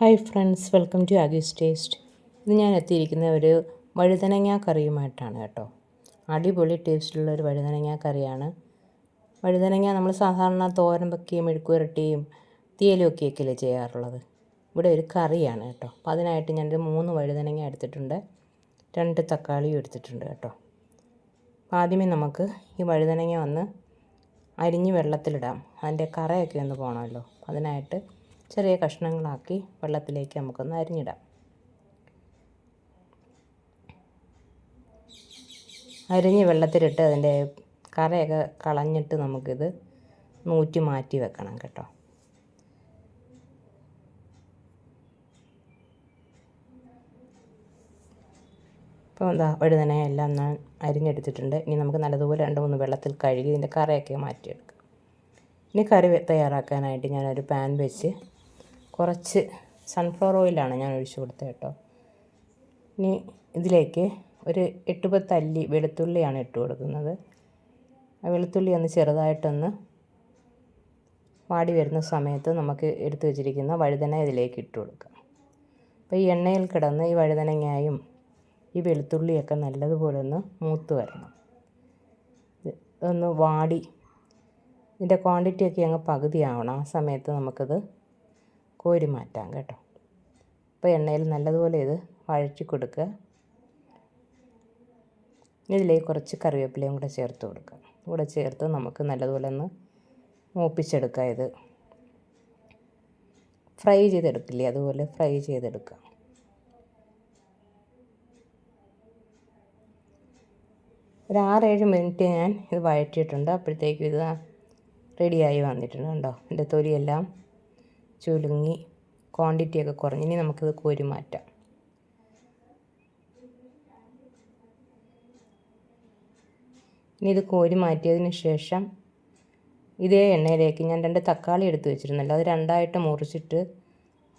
Hi friends welcome to Aagees taste. ഇത് ഞാൻ എത്തിയിരിക്കുന്ന ഒരു വഴുതനങ്ങ കറിയുമായിട്ടാണ് കേട്ടോ. അടിപൊളി ടേസ്റ്റുള്ള ഒരു വഴുതനങ്ങ കറിയാണ്. വഴുതനങ്ങ നമ്മൾ സാധാരണ തോരൻ വെക്കുകയും മെഴുക്കുരട്ടിയും ഒക്കെയല്ലേ ചെയ്യാറുള്ളത്. ഇവിടെ ഒരു കറിയാണ് കേട്ടോ. അപ്പോൾ അതിനായിട്ട് ഞാനൊരു മൂന്ന് വഴുതനങ്ങ എടുത്തിട്ടുണ്ട്. രണ്ട് തക്കാളിയും എടുത്തിട്ടുണ്ട് കേട്ടോ. അപ്പോൾ ആദ്യമേ നമുക്ക് ഈ വഴുതനങ്ങ വന്ന് അരിഞ്ഞ് വെള്ളത്തിലിടാം. അതിന്റെ കറയൊക്കെ ഒന്ന് പോകണമല്ലോ അതിനായിട്ട് ചെറിയ കഷ്ണങ്ങളാക്കി വെള്ളത്തിലേക്ക് നമുക്കൊന്ന് അരിഞ്ഞിടാം. അരിഞ്ഞ് വെള്ളത്തിലിട്ട് അതിന്റെ കറയൊക്കെ കളഞ്ഞിട്ട് നമുക്കിത് നൂറ്റി മാറ്റി വെക്കണം കേട്ടോ. ഇപ്പോൾ എന്താ വഴുതന എല്ലാം ഞാൻ അരിഞ്ഞെടുത്തിട്ടുണ്ട്. ഇനി നമുക്ക് നല്ലതുപോലെ രണ്ട് മൂന്ന് വെള്ളത്തിൽ കഴുകി ഇതിന്റെ കറയൊക്കെ മാറ്റിയെടുക്കാം. ഇനി കറി തയ്യാറാക്കാനായിട്ട് ഞാനൊരു പാൻ വെച്ച് കുറച്ച് സൺഫ്ലവർ ഓയിലാണ് ഞാൻ ഒഴിച്ച് കൊടുത്തത് കേട്ടോ. ഇനി ഇതിലേക്ക് ഒരു എട്ട് പത്ത് അല്ലി വെളുത്തുള്ളിയാണ് ഇട്ട് കൊടുക്കുന്നത്. ആ വെളുത്തുള്ളി ഒന്ന് ചെറുതായിട്ടൊന്ന് വാടി വരുന്ന സമയത്ത് നമുക്ക് എടുത്തു വെച്ചിരിക്കുന്ന വഴുതന ഇതിലേക്ക് ഇട്ട് കൊടുക്കാം. അപ്പോൾ ഈ എണ്ണയിൽ കിടന്ന് ഈ വഴുതനങ്ങായും ഈ വെളുത്തുള്ളിയൊക്കെ നല്ലതുപോലെ ഒന്ന് മൂത്ത് വരണം. ഒന്ന് വാടി ഇതിന്റെ ക്വാണ്ടിറ്റിയൊക്കെ അങ്ങ് പകുതിയാവണം. ആ സമയത്ത് നമുക്കത് കോരി മാറ്റാം കേട്ടോ. അപ്പോൾ എണ്ണയിൽ നല്ലതുപോലെ ഇത് വഴറ്റി കൊടുക്കുക. ഇതിലേക്ക് കുറച്ച് കറിവേപ്പിലയും കൂടെ ചേർത്ത് കൊടുക്കുക. കൂടെ ചേർത്ത് നമുക്ക് നല്ലതുപോലെ ഒന്ന് മൂപ്പിച്ചെടുക്കുക ഇത്. ഫ്രൈ ചെയ്തെടുക്കില്ലേ? അതുപോലെ ഫ്രൈ ചെയ്തെടുക്കുക. ഒരു ആറേഴ് മിനിറ്റ് ഞാൻ ഇത് വഴറ്റിയിട്ടുണ്ട്. അപ്പോഴത്തേക്കും ഇത് റെഡിയായി വന്നിട്ടുണ്ട് കണ്ടോ എന്റെ തൊലിയെല്ലാം ചുരുങ്ങി ക്വാണ്ടിറ്റിയൊക്കെ കുറഞ്ഞ്. ഇനി നമുക്കിത് കോരി മാറ്റാം. ഇനി ഇത് കോരി മാറ്റിയതിന് ശേഷം ഇതേ എണ്ണയിലേക്ക് ഞാൻ രണ്ട് തക്കാളി എടുത്ത് വെച്ചിരുന്നല്ലോ. അത് രണ്ടായിട്ട് മുറിച്ചിട്ട്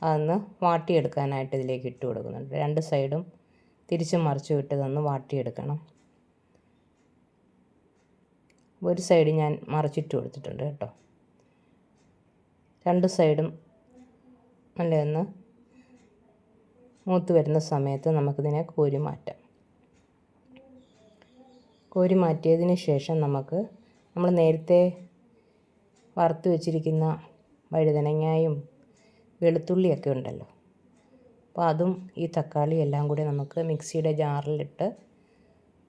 അതൊന്ന് വാട്ടിയെടുക്കാനായിട്ട് ഇതിലേക്ക് ഇട്ട് കൊടുക്കുന്നുണ്ട്. രണ്ട് സൈഡും തിരിച്ച് മറിച്ച് വിട്ട് ഇതൊന്ന് വാട്ടിയെടുക്കണം. ഒരു സൈഡ് ഞാൻ മറിച്ചിട്ട് കൊടുത്തിട്ടുണ്ട് കേട്ടോ. രണ്ട് സൈഡും നല്ലതൊന്ന് മൂത്ത് വരുന്ന സമയത്ത് നമുക്കിതിനെ കോരി മാറ്റാം കോരി മാറ്റിയതിന് ശേഷം നമുക്ക് നമ്മൾ നേരത്തെ വറുത്ത് വെച്ചിരിക്കുന്ന വഴുതനങ്ങായും വെളുത്തുള്ളിയൊക്കെ ഉണ്ടല്ലോ. അപ്പോൾ അതും ഈ തക്കാളി എല്ലാം കൂടി നമുക്ക് മിക്സിയുടെ ജാറിലിട്ട്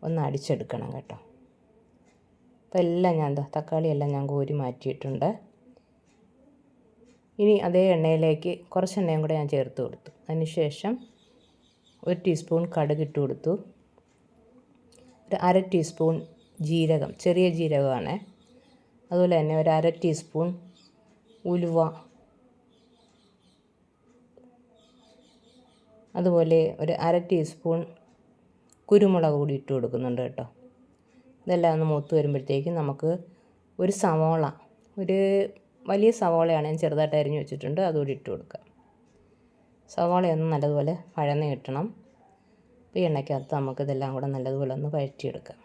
ഒന്ന് അടിച്ചെടുക്കണം കേട്ടോ. അപ്പോൾ എല്ലാം ഞാൻ തക്കാളി എല്ലാം ഞാൻ കോരി മാറ്റിയിട്ടുണ്ട് ഇനി അതേ എണ്ണയിലേക്ക് കുറച്ച് എണ്ണയും കൂടെ ഞാൻ ചേർത്ത് കൊടുത്തു. അതിനുശേഷം ഒരു ടീസ്പൂൺ കടുക് ഇട്ട് കൊടുത്തു. ഒരു അര ടീസ്പൂൺ ജീരകം ചെറിയ ജീരകമാണ്. അതുപോലെ തന്നെ ഒരു അര ടീസ്പൂൺ ഉലുവ. അതുപോലെ ഒരു അര ടീസ്പൂൺ കുരുമുളക് കൂടി ഇട്ട് കൊടുക്കുന്നുണ്ട് കേട്ടോ. ഇതെല്ലാം ഒന്ന് മൂത്ത് വരുമ്പോഴത്തേക്കും നമുക്ക് ഒരു സവോള ഒരു വലിയ സവാളയാണ് ഞാൻ ചെറുതായിട്ട് അരിഞ്ഞ് വെച്ചിട്ടുണ്ട്. അതുകൂടി ഇട്ട് കൊടുക്കുക സവാളയൊന്ന് നല്ലതുപോലെ പഴന്ന് കിട്ടണം. ഈ എണ്ണയ്ക്കകത്ത് നമുക്കിതെല്ലാം കൂടെ നല്ലതുപോലെ ഒന്ന് വഴറ്റിയെടുക്കാം.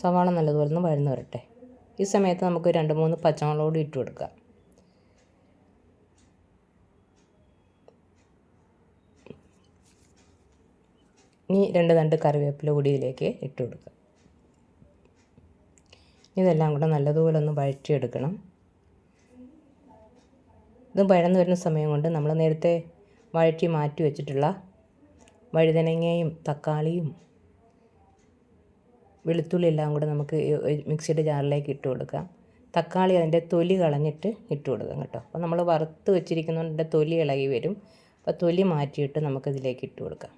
സവാള നല്ലതുപോലെ ഒന്ന് വഴന്ന് വരട്ടെ. ഈ സമയത്ത് നമുക്ക് രണ്ട് മൂന്ന് പച്ചമുളക് കൂടി ഇട്ട് കൊടുക്കാം. ഇനി രണ്ട് തണ്ട് കറിവേപ്പില കൂടി ഇതിലേക്ക് ഇട്ട് കൊടുക്കാം. ഇതെല്ലാം കൂടെ നല്ലതുപോലെ ഒന്ന് വഴറ്റിയെടുക്കണം. ഇത് വഴന്ന് വരുന്ന സമയം കൊണ്ട് നമ്മൾ നേരത്തെ വഴറ്റി മാറ്റി വെച്ചിട്ടുള്ള വഴുതനങ്ങയും തക്കാളിയും വെളുത്തുള്ളി എല്ലാം കൂടെ നമുക്ക് മിക്സിയുടെ ജാറിലേക്ക് ഇട്ട് കൊടുക്കാം. തക്കാളി അതിന്റെ തൊലി കളഞ്ഞിട്ട് ഇട്ട് കൊടുക്കാം കേട്ടോ. അപ്പോൾ നമ്മൾ വറുത്ത് വെച്ചിരിക്കുന്നതിന്റെ തൊലി ഇളകി വരും. അപ്പോൾ തൊലി മാറ്റിയിട്ട് നമുക്കിതിലേക്ക് ഇട്ട് കൊടുക്കാം.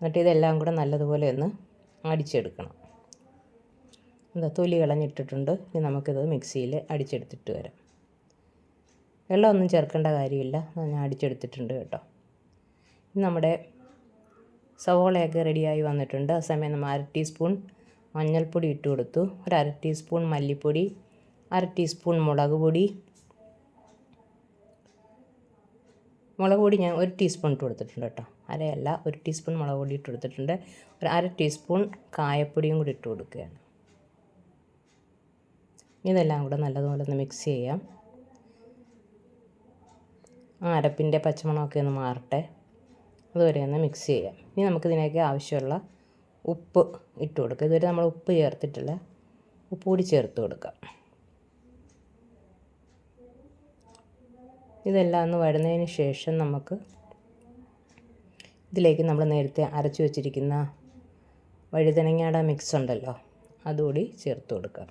എന്നിട്ട് ഇതെല്ലാം കൂടെ നല്ലതുപോലെ ഒന്ന് അടിച്ചെടുക്കണം. എന്താ തൊലി കളഞ്ഞിട്ടിട്ടുണ്ട്. ഇനി നമുക്കിത് മിക്സിയിൽ അടിച്ചെടുത്തിട്ട് വരാം. വെള്ളമൊന്നും ചേർക്കേണ്ട കാര്യമില്ല. ഞാൻ അടിച്ചെടുത്തിട്ടുണ്ട് കേട്ടോ. നമ്മുടെ സവോളയൊക്കെ റെഡിയായി വന്നിട്ടുണ്ട്. ആ സമയം നമ്മൾ അര ടീസ്പൂൺ മഞ്ഞൾപ്പൊടി ഇട്ട് കൊടുത്തു. ഒരു അര ടീസ്പൂൺ മല്ലിപ്പൊടി അര ടീസ്പൂൺ മുളക് പൊടി. മുളക് പൊടി ഞാൻ ഒരു ടീസ്പൂൺ ഇട്ട് കൊടുത്തിട്ടുണ്ട് കേട്ടോ. അരയല്ല ഒരു ടീസ്പൂൺ മുളക് പൊടി ഇട്ട് കൊടുത്തിട്ടുണ്ട്. ഒരു അര ടീസ്പൂൺ കായപ്പൊടിയും കൂടി ഇട്ട് കൊടുക്കുകയാണ്. ഇതെല്ലാം കൂടെ നല്ലതുപോലെ ഒന്ന് മിക്സ് ചെയ്യാം. ആ അരപ്പിന്റെ പച്ചമണമൊക്കെ ഒന്ന് മാറട്ടെ. അതുവരെ ഒന്ന് മിക്സ് ചെയ്യാം. ഇനി നമുക്കിതിനൊക്കെ ആവശ്യമുള്ള ഉപ്പ് ഇട്ട് കൊടുക്കുക ഇതുവരെ നമ്മൾ ഉപ്പ് ചേർത്തിട്ടില്ല. ഉപ്പ് കൂടി ചേർത്ത് കൊടുക്കാം. ഇതെല്ലാം ഒന്ന് വരുന്നതിന് ശേഷം നമുക്ക് ഇതിലേക്ക് നമ്മൾ നേരത്തെ അരച്ചു വച്ചിരിക്കുന്ന വഴുതനങ്ങയുടെ മിക്സ് ഉണ്ടല്ലോ അതുകൂടി ചേർത്ത് കൊടുക്കാം.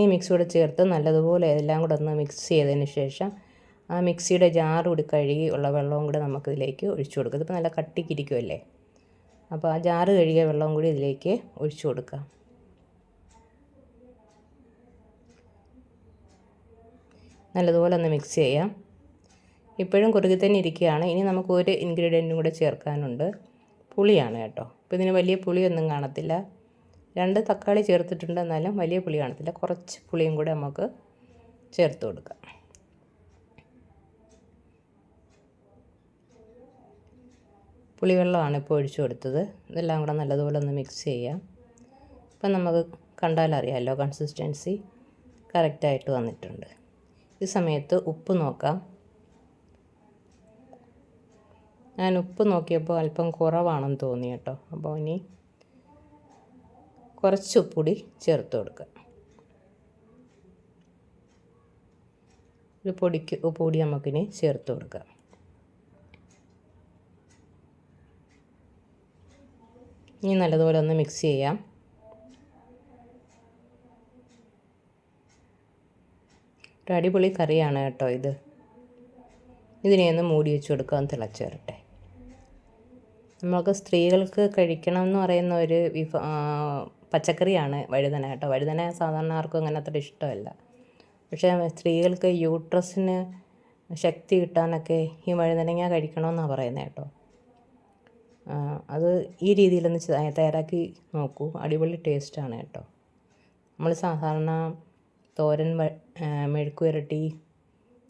ഈ മിക്സ് കൂടെ ചേർത്ത് നല്ലതുപോലെ എല്ലാം കൂടെ ഒന്ന് മിക്സ് ചെയ്തതിന് ശേഷം ആ മിക്സിയുടെ ജാർ കൂടി കഴുകി ഉള്ള വെള്ളവും കൂടെ നമുക്ക് ഇതിലേക്ക് ഒഴിച്ചു കൊടുക്കുക ഇതിപ്പോൾ നല്ല കട്ടിക്കിരിക്കുമല്ലേ അപ്പോൾ ആ ജാറ് കഴുകിയ വെള്ളവും കൂടി ഇതിലേക്ക് ഒഴിച്ചു കൊടുക്കുക നല്ലതുപോലെ ഒന്ന് മിക്സ് ചെയ്യാം. ഇപ്പോഴും കുറുകി തന്നെ ഇരിക്കുകയാണ്. ഇനി നമുക്ക് ഒരു ഇൻഗ്രീഡിയന്റും കൂടെ ചേർക്കാനുണ്ട്. പുളിയാണ് കേട്ടോ. അപ്പോൾ ഇതിന് വലിയ പുളിയൊന്നും കാണത്തില്ല. രണ്ട് തക്കാളി ചേർത്തിട്ടുണ്ട് എന്നാലും വലിയ പുളി കാണത്തില്ല. കുറച്ച് പുളിയും കൂടെ നമുക്ക് ചേർത്ത് കൊടുക്കാം. പുളിവെള്ളമാണ് ഇപ്പോൾ ഒഴിച്ചു കൊടുത്തത്. ഇതെല്ലാം കൂടെ നല്ലതുപോലെ ഒന്ന് മിക്സ് ചെയ്യാം. ഇപ്പം നമുക്ക് കണ്ടാലറിയാമല്ലോ കൺസിസ്റ്റൻസി കറക്റ്റായിട്ട് വന്നിട്ടുണ്ട്. ഈ സമയത്ത് ഉപ്പ് നോക്കാം. ഞാൻ ഉപ്പ് നോക്കിയപ്പോൾ അല്പം കുറവാണെന്ന് തോന്നി കേട്ടോ. അപ്പോൾ ഇനി കുറച്ച് ഉപ്പുകൂടി ചേർത്ത് കൊടുക്കുക. ഒരു പൊടിക്ക് ഉപ്പ് നമുക്കിനി ചേർത്ത് കൊടുക്കാം ഇനി നല്ലതുപോലെ ഒന്ന് മിക്സ് ചെയ്യാം. ഒരു അടിപൊളി കറിയാണ് കേട്ടോ ഇത്. ഇതിനെ ഒന്ന് മൂടി വെച്ച് കൊടുക്കാൻ തിളച്ച് വരട്ടെ. നമ്മൾക്ക് സ്ത്രീകൾക്ക് കഴിക്കണം എന്ന് പറയുന്ന ഒരു വിഭ പച്ചക്കറിയാണ് വഴുതന കേട്ടോ. വഴുതന സാധാരണ ആർക്കും അങ്ങനെ അത്ര ഇഷ്ടമല്ല. പക്ഷേ സ്ത്രീകൾക്ക് യൂട്രസിന് ശക്തി കിട്ടാനൊക്കെ ഈ വഴുതനങ്ങ കഴിക്കണമെന്നാണ് പറയുന്നത് കേട്ടോ. അത് ഈ രീതിയിലൊന്ന് തയ്യാറാക്കി നോക്കൂ. അടിപൊളി ടേസ്റ്റാണ് കേട്ടോ. നമ്മൾ സാധാരണ തോരൻ മെഴുക്ക് പുരട്ടി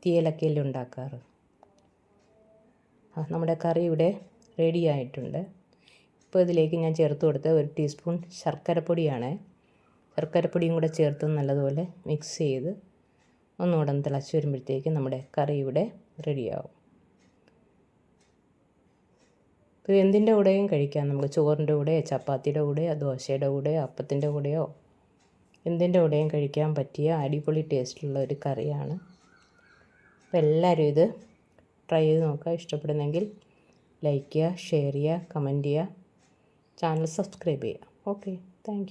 തീയലൊക്കെയല്ലേ ഉണ്ടാക്കാറ്. നമ്മുടെ കറി ഇവിടെ റെഡി ആയിട്ടുണ്ട് ഇപ്പോൾ ഇതിലേക്ക് ഞാൻ ചേർത്ത് കൊടുത്ത ഒരു ടീസ്പൂൺ ശർക്കരപ്പൊടിയാണ്. ശർക്കരപ്പൊടിയും കൂടെ ചേർത്ത് നല്ലതുപോലെ മിക്സ് ചെയ്ത് ഒന്നുകൂടെ തിളച്ച് വരുമ്പോഴത്തേക്ക് നമ്മുടെ കറി ഇവിടെ റെഡിയാവും. ഇപ്പോൾ എന്തിന്റെ കൂടെയും കഴിക്കാം. നമുക്ക് ചോറിന്റെ കൂടെ ചപ്പാത്തിയുടെ കൂടെയോ ദോശയുടെ കൂടെയോ അപ്പത്തിന്റെ കൂടെയോ എന്തിന്റെ കൂടെയും കഴിക്കാൻ പറ്റിയ അടിപൊളി ടേസ്റ്റുള്ള ഒരു കറിയാണ്. അപ്പോൾ എല്ലാവരും ഇത് ട്രൈ ചെയ്ത് നോക്കുക. ഇഷ്ടപ്പെടുന്നെങ്കിൽ ലൈക്ക് ചെയ്യുക ഷെയർ ചെയ്യുക കമന്റ് ചെയ്യുക. ചാനൽ സബ്സ്ക്രൈബ് ചെയ്യുക. Okay thank